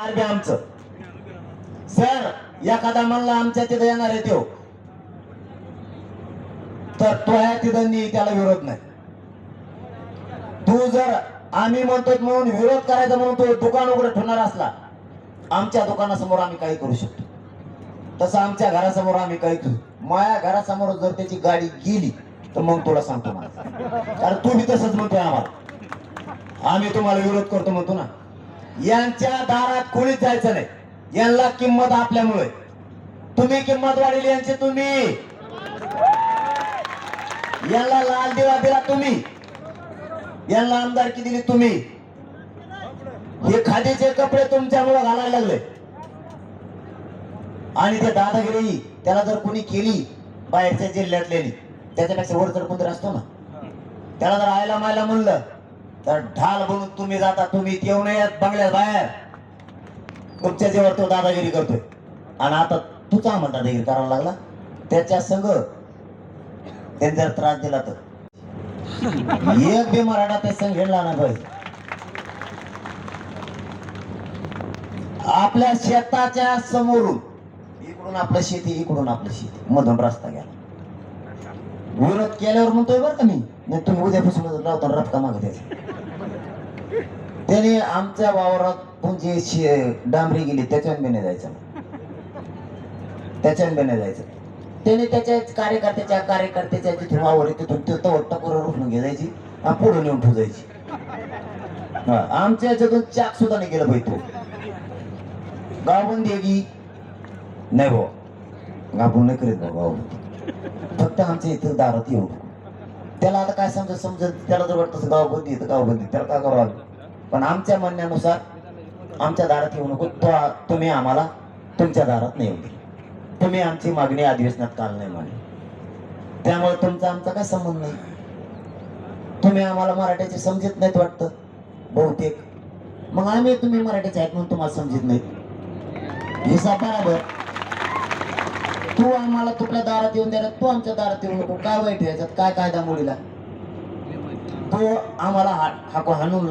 दार आमचं. सर एखादा म्हणला आमच्या तिथं येणार आहे तो. तर तो आहे तिथं नि त्याला विरोध नाही. तू जर आम्ही म्हणतो म्हणून विरोध करायचा म्हणून तो दुकान उघडं ठेवणार असला आमच्या दुकानासमोर आम्ही काही करू शकतो. तसं आमच्या घरासमोर आम्ही काही करू. माझ्या घरासमोर जर त्याची गाडी गेली तर मग तुला सांगतो मला. कारण तू बी तसंच म्हणतोय आम्हाला. आम्ही तुम्हाला विरोध करतो म्हणतो ना. यांच्या दारात कोणीच जायचं नाही. यांना किंमत आपल्यामुळे. तुम्ही किंमत वाढली यांची तुम्ही. यांना लाल दिवा दिला तुम्ही. यांना आमदारकी दिली तुम्ही. हे खादीचे कपडे तुमच्यामुळे घालायला लागले. आणि ते दादागिरी त्याला जर कोणी केली बाहेरच्या जिल्ह्यातलेली त्याच्यापेक्षा वर जर कोणतरी असतो ना. त्याला जर आयला मायला म्हणलं तर ढाल बनून तुम्ही जाता तुम्ही येऊ नयेत बंगल्यात बाहेर. तुमच्या जेव्हा तो दादागिरी करतोय. आणि आता तुझा आम्हाला दादागिरी करावा लागला. त्याच्या संग त्यांनी जर त्रास दिला तर. एक बी मराठा ते संघ घेतला ना भाई आपल्या शेताच्या समोरून इकडून आपलं शेती इकडून आपलं शेती. मधून रस्ता गेला. विरोध केल्यावर म्हणतोय बरं का मी. नाही तुम्ही उद्यापासून लावता रफका मागत त्याचा. त्याने आमच्या वावरात तुमची डांबरी गेली त्याच्यान बेने जायचं. त्याच्यावर बेने जायचं. त्याने त्याच्या कार्यकर्त्याच्या कार्यकर्त्याच्या तिथून वावर तिथून ते तवर टकोर उठून घेजायची आणि पुढे नेऊन ठेवायची. आमच्या याच्यातून चाक सुद्धा नाही गेलं पाहिजे तो. गावबंदी देगी नाही भाऊ. गाबून नाही करीत भाऊ गावबंदी. फक्त आमच्या इथं दारात येऊ त्याला आता काय समजत समजत त्याला जर वाटतं गावबंदी येतं तर गावबंदी त्याला काय करावं लागेल? पण आमच्या म्हणण्यानुसार आमच्या दारात येऊ नको तो तुम्ही आम्हाला तुमच्या दारात नाही येऊ दे. तुम्ही आमची मागणी अधिवेशनात काल नाही म्हणे. त्यामुळे तुमचा आमचा काय संबंध नाही? तुम्ही आम्हाला मराठ्याचे समजत नाहीत वाटतं बहुतेक. मग आम्ही तुम्ही मराठीचे आहेत म्हणून तुम्हाला समजत नाहीत. हिसा बराबर. तू आम्हाला तुपल्या दारात येऊन द्यायला तू आमच्या दारात येऊ नको. काय वाईट याच्यात? काय कायदा मुलीला? तो आम्हाला हा- हाकून हाणून